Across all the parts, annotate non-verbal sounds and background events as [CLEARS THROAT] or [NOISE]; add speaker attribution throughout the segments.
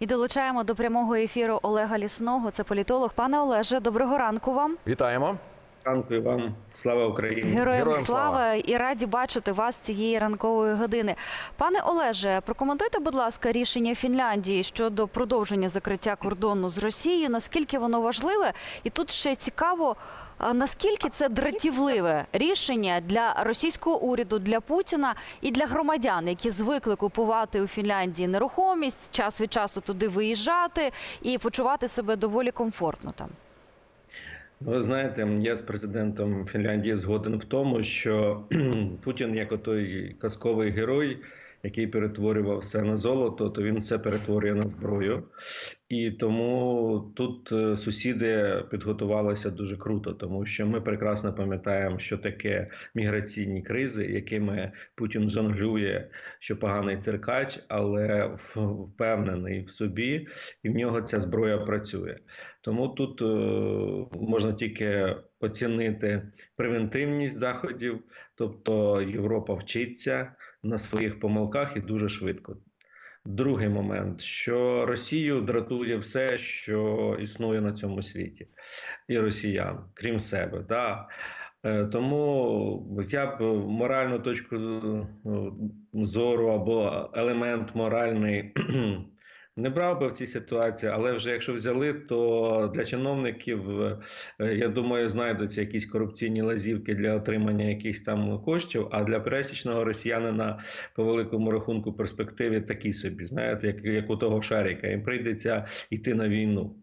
Speaker 1: І долучаємо до прямого ефіру Олега Лісного. Це політолог. Пане Олеже, доброго ранку вам.
Speaker 2: Вітаємо.
Speaker 3: Ранку і вам слава Україні.
Speaker 1: Героям,
Speaker 2: Героям
Speaker 1: слава.
Speaker 2: слава.
Speaker 1: і раді бачити вас цієї ранкової години. Пане Олеже, прокоментуйте, будь ласка, рішення Фінляндії щодо продовження закриття кордону з Росією. Наскільки воно важливе? І тут ще цікаво. Наскільки це дратівливе рішення для російського уряду, для Путіна і для громадян, які звикли купувати у Фінляндії нерухомість, час від часу туди виїжджати і почувати себе доволі комфортно там?
Speaker 3: Ви знаєте, я з президентом Фінляндії згоден в тому, що [CLEARS THROAT] Путін, як отой казковий герой, який перетворював все на золото, то він все перетворює на зброю. І тому тут е, сусіди підготувалися дуже круто, тому що ми прекрасно пам'ятаємо, що таке міграційні кризи, якими Путін жонглює, що поганий циркач, але впевнений в собі, і в нього ця зброя працює. Тому тут е, можна тільки оцінити превентивність заходів, тобто Європа вчиться на своїх помилках і дуже швидко. Другий момент, що Росію дратує все, що існує на цьому світі, і росіян, крім себе. Да. Е, Тому я б моральну точку е, зору або елемент моральний не брав би в цій ситуації, але вже якщо взяли, то для чиновників, е, я думаю, знайдуться якісь корупційні лазівки для отримання якихось там коштів. А для пересічного росіянина по великому рахунку перспективи такі собі, знаєте, як, як у того шарика. Їм прийдеться йти на війну.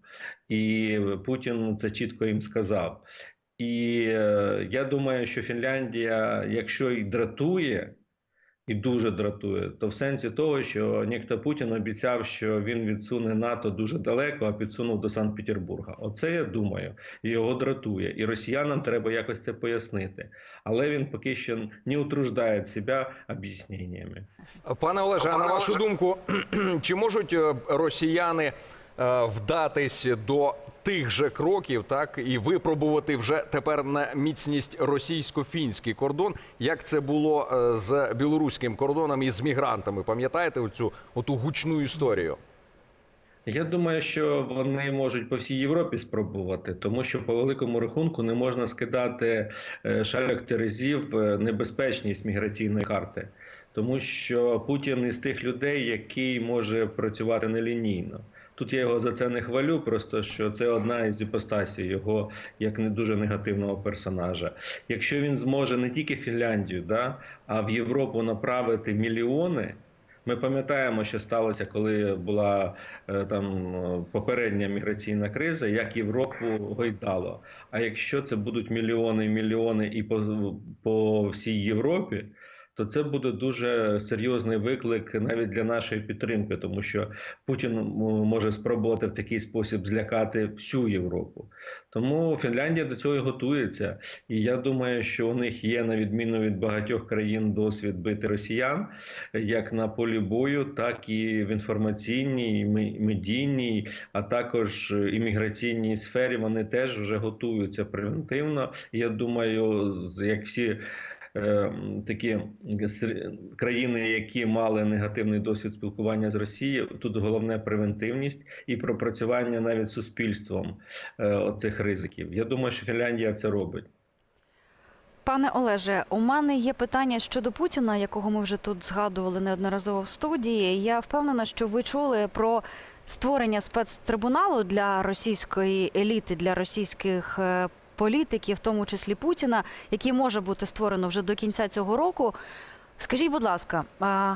Speaker 3: І Путін це чітко їм сказав. І е, я думаю, що Фінляндія, якщо і дратує, і дуже дратує, то в сенсі того, що нікто Путін обіцяв, що він відсуне НАТО дуже далеко, а підсунув до Санкт-Петербурга. Оце я думаю, його дратує. І росіянам треба якось це пояснити. Але він поки що не утруждає себе об'ясненнями.
Speaker 2: Пане Олеже, а на вашу думку, [CLEARS THROAT] чи можуть е, росіяни е, вдатись до тих же кроків, так і випробувати вже тепер на міцність російсько-фінський кордон, як це було е, з білоруським кордоном і з мігрантами? Пам'ятаєте оцю оту гучну історію?
Speaker 3: Я думаю, що вони можуть по всій Європі спробувати, тому що по великому рахунку не можна скидати е, шальок терезів е, небезпечність міграційної карти, тому що Путін із тих людей, який може працювати нелінійно. Тут я його за це не хвалю, просто що це одна із іпостасій його як не дуже негативного персонажа. Якщо він зможе не тільки Фінляндію, да, а в Європу направити мільйони. Ми пам'ятаємо, що сталося, коли була е, там е, попередня міграційна криза, як Європу гойдало. А якщо це будуть мільйони мільйони і по, по всій Європі, то це буде дуже серйозний виклик навіть для нашої підтримки, тому що Путін може спробувати в такий спосіб злякати всю Європу. Тому Фінляндія до цього готується. І я думаю, що у них є, на відміну від багатьох країн, досвід бити росіян як на полі бою, так і в інформаційній, медійній, а також імміграційній сфері. Вони теж вже готуються превентивно. Я думаю, як всі. Е, Такі країни, які мали негативний досвід спілкування з Росією, тут головне превентивність і пропрацювання навіть суспільством е, оцих ризиків. Я думаю, що Фінляндія це робить.
Speaker 1: Пане Олеже, у мене є питання щодо Путіна, якого ми вже тут згадували неодноразово в студії. Я впевнена, що ви чули про створення спецтрибуналу для російської еліти, для російських е, політиків, в тому числі Путіна, який може бути створено вже до кінця цього року. Скажіть, будь ласка, а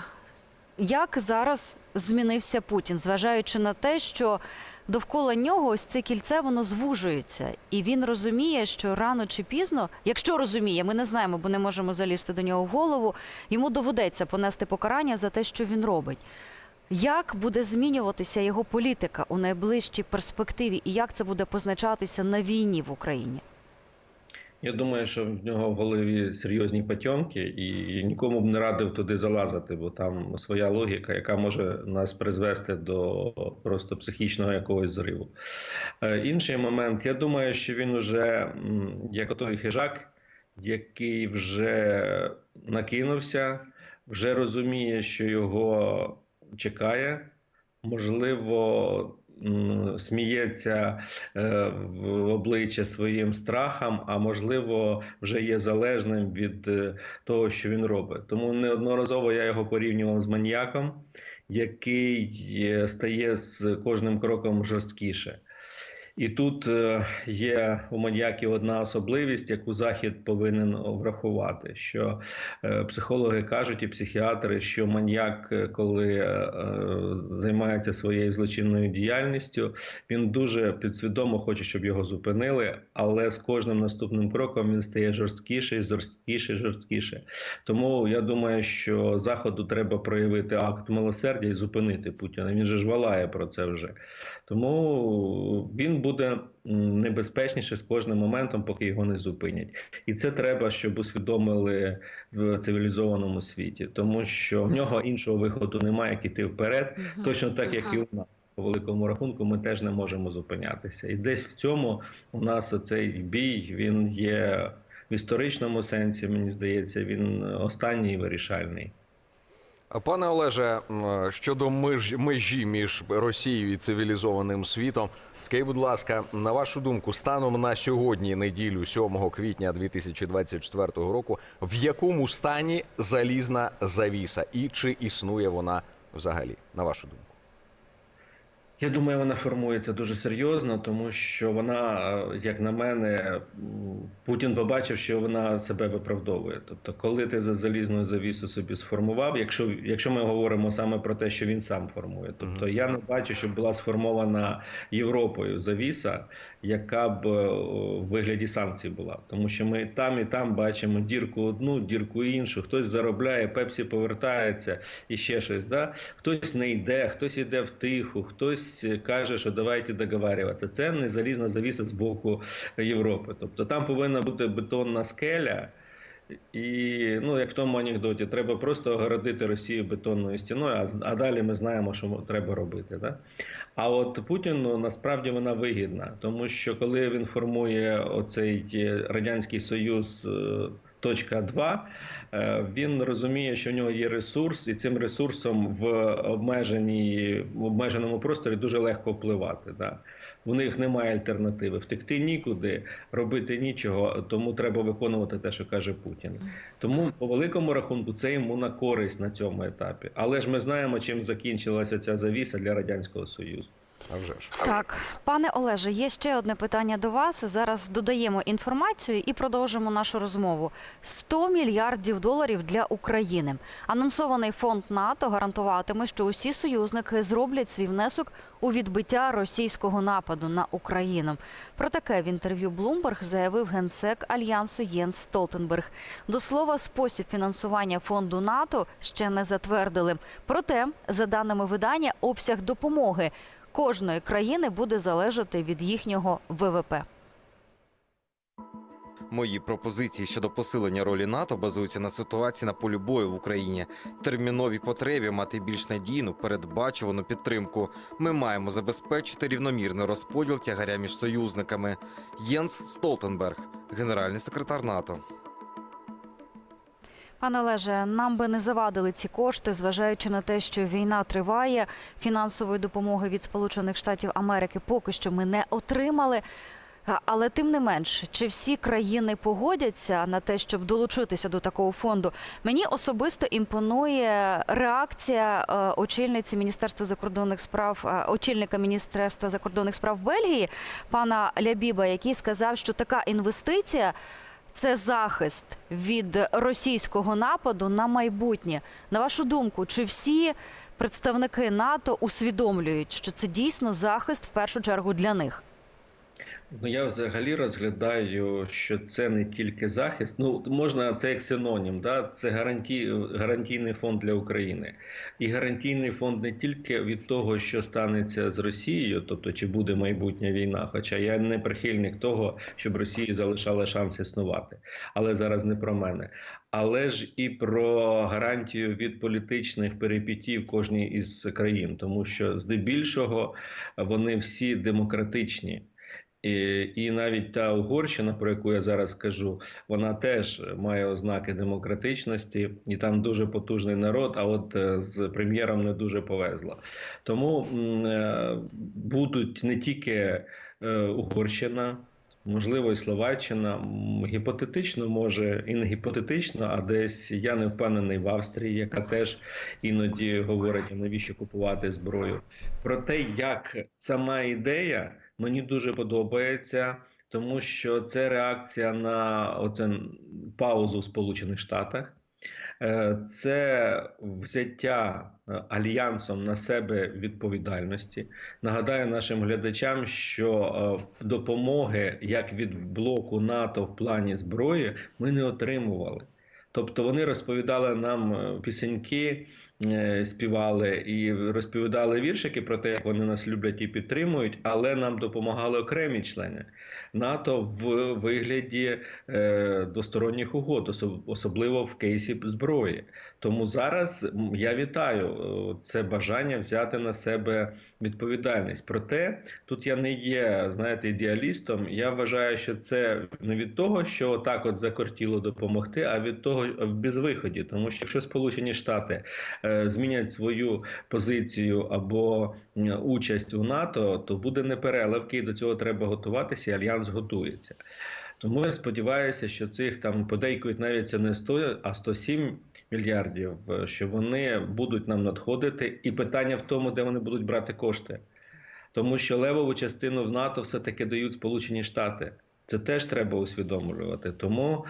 Speaker 1: як зараз змінився Путін, зважаючи на те, що довкола нього ось це кільце воно звужується, і він розуміє, що рано чи пізно, якщо розуміє, ми не знаємо, бо не можемо залізти до нього в голову. Йому доведеться понести покарання за те, що він робить. Як буде змінюватися його політика у найближчій перспективі, і як це буде позначатися на війні в Україні?
Speaker 3: Я думаю, що в нього в голові серйозні потьомки, і нікому б не радив туди залазити, бо там своя логіка, яка може нас призвести до просто психічного якогось зриву. Е, Інший момент, я думаю, що він уже як той хижак, який вже накинувся, вже розуміє, що його чекає. можливо, сміється е, в обличчя своїм страхам, а можливо, вже є залежним від е, того, що він робить. Тому неодноразово я його порівнював з маньяком, який е, стає з кожним кроком жорсткіше. І тут е, є у маньяків одна особливість, яку захід повинен врахувати. Що е, психологи кажуть і психіатри, що маньяк, е, коли займається своєю злочинною діяльністю, він дуже підсвідомо хоче, щоб його зупинили, але з кожним наступним кроком він стає жорсткіший, жорсткіший, жорсткіший. Тому я думаю, що заходу треба проявити акт милосердя і зупинити Путіна. Він же ж валає про це вже. Тому він буде небезпечніше з кожним моментом, поки його не зупинять. І це треба, щоб усвідомили в цивілізованому світі, тому що в нього іншого виходу немає, як іти вперед, точно так, як і у нас. По великому рахунку, ми теж не можемо зупинятися. І десь в цьому у нас цей бій він є в історичному сенсі. Мені здається, він останній і вирішальний.
Speaker 2: Пане Олеже, щодо меж, межі між Росією і цивілізованим світом, скажіть, будь ласка, на вашу думку, станом на сьогодні, неділю, 7 квітня 2024 року, в якому стані залізна завіса і чи існує вона взагалі, на вашу думку?
Speaker 3: Я думаю, вона формується дуже серйозно, тому що вона, е, як на мене, Путін побачив, що вона себе виправдовує. Тобто, коли ти за залізну завісу собі сформував, якщо, якщо ми говоримо саме про те, що він сам формує, тобто я не бачу, щоб була сформована Європою завіса, яка б в вигляді санкцій була. Тому що ми там і там бачимо дірку одну, дірку іншу, хтось заробляє, Пепсі повертається і ще щось. Да? Хтось не йде, хтось йде втиху, хтось каже, що давайте договарюватися. Це не залізна завіса з боку Європи. Тобто там повинна бути бетонна скеля. І ну, як в тому анекдоті, треба просто огородити Росію бетонною стіною, а, а далі ми знаємо, що треба робити. Да? А от Путіну насправді вона вигідна, тому що коли він формує оцей е, радянський союз. е, Точка 2, е, він розуміє, що в нього є ресурс, і цим ресурсом в обмеженій в обмеженому просторі дуже легко впливати. Да? У них немає альтернативи. Втекти нікуди, робити нічого, тому треба виконувати те, що каже Путін. Тому по великому рахунку це йому на користь на цьому етапі. Але ж ми знаємо, чим закінчилася ця завіса для радянського союзу.
Speaker 2: А вже ж.
Speaker 1: Так, пане Олеже, є ще одне питання до вас. Зараз додаємо інформацію і продовжимо нашу розмову. 100 мільярдів доларів для України. Анонсований фонд НАТО гарантуватиме, що усі союзники зроблять свій внесок у відбиття російського нападу на Україну. Про таке в інтерв'ю Bloomberg заявив генсек альянсу Єнс Столтенберг. До слова, спосіб фінансування фонду НАТО ще не затвердили. Проте, за даними видання, обсяг допомоги кожної країни буде залежати від їхнього ВВП.
Speaker 4: Мої пропозиції щодо посилення ролі НАТО базуються на ситуації на полі бою в Україні, терміновій потребі мати більш надійну передбачувану підтримку. Ми маємо забезпечити рівномірний розподіл тягаря між союзниками. Єнс Столтенберг, генеральний секретар НАТО.
Speaker 1: Пане Олеже, нам би не завадили ці кошти, зважаючи на те, що війна триває. Фінансової допомоги від Сполучених Штатів Америки поки що ми не отримали. Але тим не менш, чи всі країни погодяться на те, щоб долучитися до такого фонду? Мені особисто імпонує реакція е, очільниці Міністерства закордонних справ, е, очільника Міністерства закордонних справ Бельгії, пана Лябіба, який сказав, що така інвестиція це захист від російського нападу на майбутнє. На вашу думку, чи всі представники НАТО усвідомлюють, що це дійсно захист в першу чергу для них?
Speaker 3: Ну я взагалі розглядаю, що це не тільки захист. Ну можна це як синонім. Да? Це гарантій, гарантійний фонд для України, і гарантійний фонд не тільки від того, що станеться з Росією, тобто чи буде майбутня війна. Хоча я не прихильник того, щоб Росії залишала шанс існувати, але зараз не про мене. Але ж і про гарантію від політичних перипетій в кожній із країн, тому що здебільшого вони всі демократичні. І, і навіть та Угорщина, про яку я зараз кажу, вона теж має ознаки демократичності, і там дуже потужний народ. А от е, з прем'єром не дуже повезло. Тому е, будуть не тільки е, Угорщина. Можливо, і Словаччина гіпотетично може і не гіпотетично, а десь я не впевнений в Австрії, яка теж іноді говорить, навіщо купувати зброю. Про те, як сама ідея мені дуже подобається, тому що це реакція на оце паузу в Сполучених Штатах. Е, Це взяття е, альянсом на себе відповідальності. Нагадаю нашим глядачам, що е, допомоги як від блоку НАТО в плані зброї ми не отримували. Тобто вони розповідали нам е, пісеньки, е, співали і розповідали віршики про те, як вони нас люблять і підтримують, але нам допомагали окремі члени НАТО в вигляді е, двосторонніх угод, особ- особливо в кейсі зброї. Тому зараз я вітаю е, це бажання взяти на себе відповідальність. Проте тут я не є, знаєте, ідеалістом. Я вважаю, що це не від того, що так от закортіло допомогти, а від того в безвиході. Тому що якщо Сполучені Штати е, змінять свою позицію або участь у НАТО, то буде непереливки, і до цього треба готуватися. і Альянс готується. Тому я сподіваюся, що цих там подейкують навіть це не 100, а 107 мільярдів, е, що вони будуть нам надходити, і питання в тому, де вони будуть брати кошти. Тому що левову частину в НАТО все-таки дають Сполучені Штати. Це теж треба усвідомлювати. Тому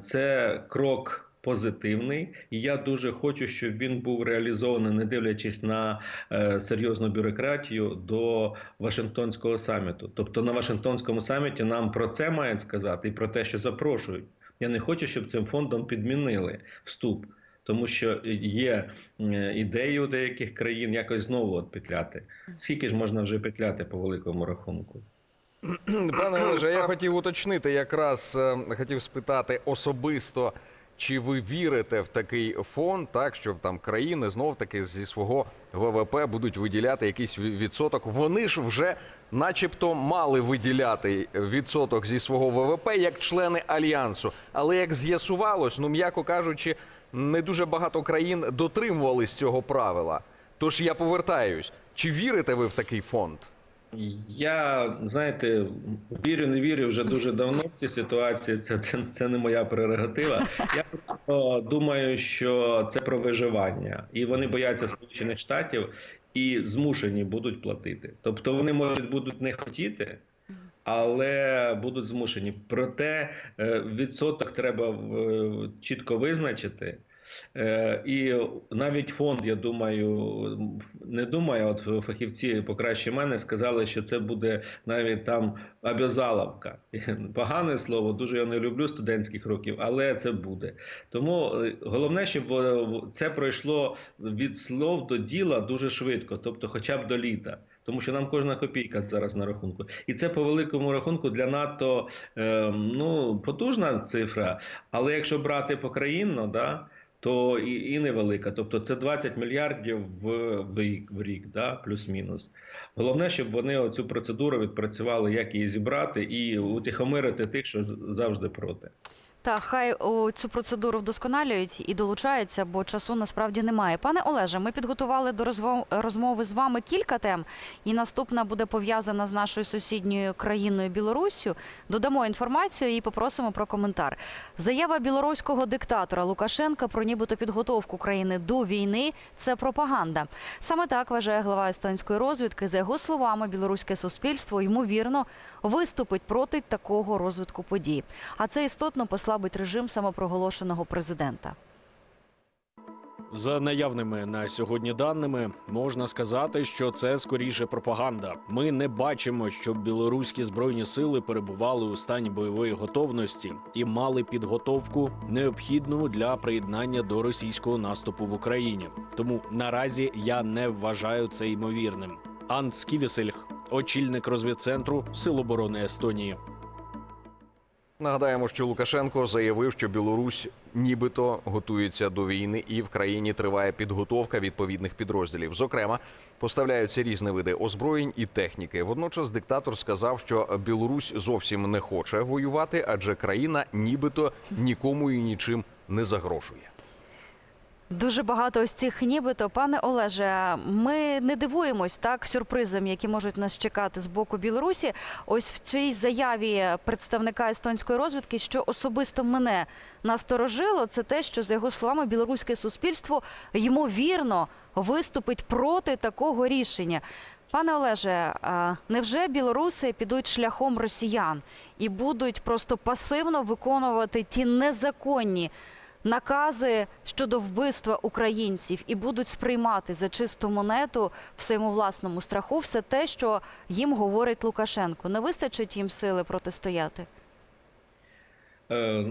Speaker 3: це крок позитивний, і я дуже хочу, щоб він був реалізований, не дивлячись на е, серйозну бюрократію до Вашингтонського саміту. Тобто на Вашингтонському саміті нам про це мають сказати і про те, що запрошують. Я не хочу, щоб цим фондом підмінили вступ. Тому що є е, ідеї у деяких країн якось знову от петляти. Скільки ж можна вже петляти по великому рахунку?
Speaker 2: Пане Олеже, я хотів уточнити, якраз е, хотів спитати особисто, чи ви вірите в такий фонд, так щоб там країни знов таки зі свого ВВП будуть виділяти якийсь відсоток. Вони ж вже, начебто, мали виділяти відсоток зі свого ВВП як члени альянсу. Але як з'ясувалось, ну м'яко кажучи, не дуже багато країн дотримувались цього правила. Тож я повертаюсь, чи вірите ви в такий фонд?
Speaker 3: Я знаєте, вірю, не вірю вже дуже давно в цій ситуації. Це, це, це не моя прерогатива. Я просто думаю, що це про виживання, і вони бояться Сполучених Штатів і змушені будуть платити. Тобто вони можуть будуть не хотіти. Але будуть змушені. Проте е, відсоток треба чітко визначити. Е, І навіть фонд, я думаю, не думаю, от фахівці покраще мене сказали, що це буде навіть там обязаловка. [LAUGHS] Погане слово, дуже я не люблю студентських років, але це буде. Тому е, головне, щоб е, це пройшло від слов до діла дуже швидко, тобто хоча б до літа. Тому що нам кожна копійка зараз на рахунку, і це по великому рахунку для НАТО е, ну потужна цифра. Але якщо брати покраїнно, да, то і, і невелика. Тобто це 20 мільярдів в, в рік, в рік да, плюс-мінус. Головне, щоб вони оцю процедуру відпрацювали, як її зібрати, і утихомирити тих, що завжди проти.
Speaker 1: Так, хай о, цю процедуру вдосконалюють і долучаються, бо часу насправді немає. Пане Олеже, ми підготували до розмови з вами кілька тем, і наступна буде пов'язана з нашою сусідньою країною Білоруссю. Додамо інформацію і попросимо про коментар. Заява білоруського диктатора Лукашенка про нібито підготовку країни до війни це пропаганда. Саме так вважає глава естонської розвідки. За його словами, білоруське суспільство ймовірно виступить проти такого розвитку подій. А це істотно послабить режим самопроголошеного президента.
Speaker 5: За наявними на сьогодні даними можна сказати, що це скоріше пропаганда. Ми не бачимо, щоб білоруські збройні сили перебували у стані бойової готовності і мали підготовку необхідну для приєднання до російського наступу в Україні. Тому наразі я не вважаю це ймовірним. Ант Сківісельх, очільник розвідцентру Сил оборони Естонії.
Speaker 2: Нагадаємо, що Лукашенко заявив, що Білорусь нібито готується до війни, і в країні триває підготовка відповідних підрозділів. Зокрема, поставляються різні види озброєнь і техніки. Водночас диктатор сказав, що Білорусь зовсім не хоче воювати, адже країна нібито нікому і нічим не загрожує.
Speaker 1: Дуже багато ось цих нібито. Пане Олеже, ми не дивуємось так сюрпризам, які можуть нас чекати з боку Білорусі. Ось в цій заяві представника естонської розвідки, що особисто мене насторожило, це те, що за його словами білоруське суспільство ймовірно виступить проти такого рішення. Пане Олеже, невже білоруси підуть шляхом росіян і будуть просто пасивно виконувати ті незаконні накази щодо вбивства українців і будуть сприймати за чисту монету в своєму власному страху все те, що їм говорить Лукашенко. Не вистачить їм сили протистояти?
Speaker 3: Е,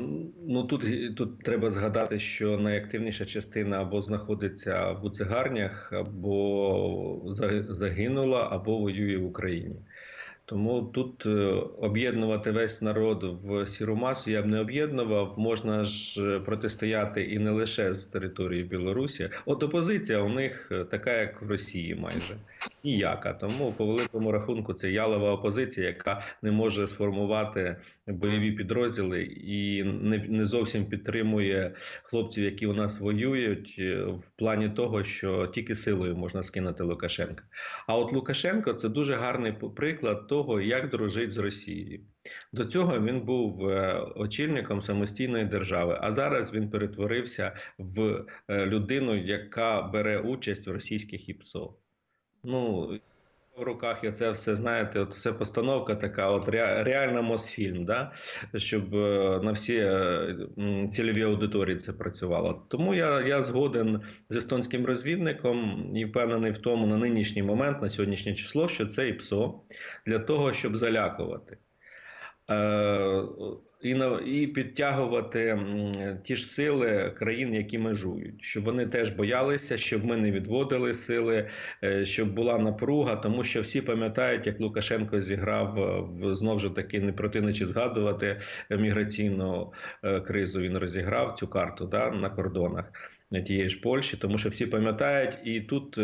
Speaker 3: Ну тут, тут треба згадати, що найактивніша частина або знаходиться в буцегарнях, або загинула, або воює в Україні. Тому тут е, об'єднувати весь народ в сіру масу я б не об'єднував. Можна ж е, протистояти і не лише з території Білорусі. От опозиція у них е, така, як в Росії, майже ніяка. Тому по великому рахунку це ялова опозиція, яка не може сформувати бойові підрозділи і не, не зовсім підтримує хлопців, які у нас воюють, в плані того, що тільки силою можна скинути Лукашенка. А от Лукашенко це дуже гарний приклад того, як дружить з Росією. До цього він був е, очільником самостійної держави, а зараз він перетворився в е, людину, яка бере участь в російських ІПСО. Ну, в руках я це все знаєте, от все постановка така, от ре- реально Мосфільм, да? щоб е, на всі е, цільові аудиторії це працювало. Тому я, я згоден з естонським розвідником і впевнений в тому на нинішній момент, на сьогоднішнє число, що це і ПСО для того, щоб залякувати. Е, і, на- і підтягувати ті ж сили країн, які межують, щоб вони теж боялися, щоб ми не відводили сили, е, щоб була напруга, тому що всі пам'ятають, як Лукашенко зіграв е, в знов же таки не протиничі згадувати міграційну кризу. Він розіграв цю карту да, на кордонах. Тієї ж Польщі, тому що всі пам'ятають, і тут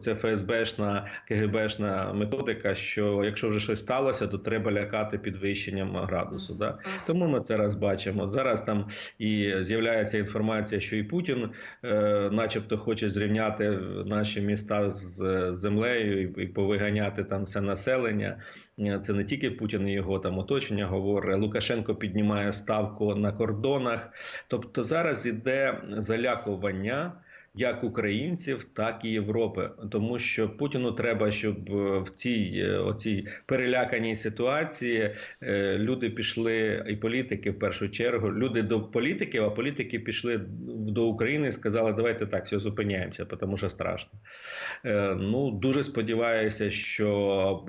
Speaker 3: це ФСБшна, КГБшна методика, що якщо вже щось сталося, то треба лякати підвищенням градусу. Да? Тому ми це раз бачимо. Зараз там і з'являється інформація, що і Путін, е, начебто, хоче зрівняти наші міста з землею і повиганяти там все населення. Е, Це не тільки Путін і його там оточення говорить. Лукашенко піднімає ставку на кордонах. Тобто зараз іде залякування. Як українців, так і Європи, тому що Путіну треба, щоб в цій е, оцій переляканій ситуації е, люди пішли, і політики в першу чергу, люди до політиків, а політики пішли до України і сказали, давайте так, все зупиняємося, тому що страшно. Ну дуже сподіваюся, що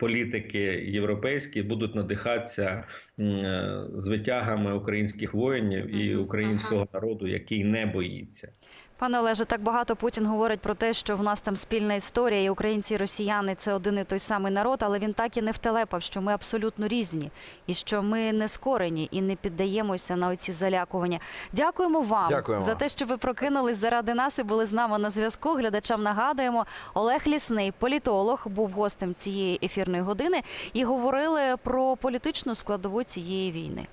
Speaker 3: політики європейські будуть надихатися е, з витягами українських воїнів і українського народу, який не боїться.
Speaker 1: Пане Олеже, так багато Путін говорить про те, що в нас там спільна історія, і українці і росіяни це один і той самий народ, але він так і не втелепав, що ми абсолютно різні, і що ми не скорені і не піддаємося на оці залякування. Дякуємо вам
Speaker 2: Дякуємо.
Speaker 1: за те, що ви прокинулись заради нас і були з нами на зв'язку. Глядачам нагадуємо, Олег Лісний, політолог, був гостем цієї ефірної години і говорили про політичну складову цієї війни.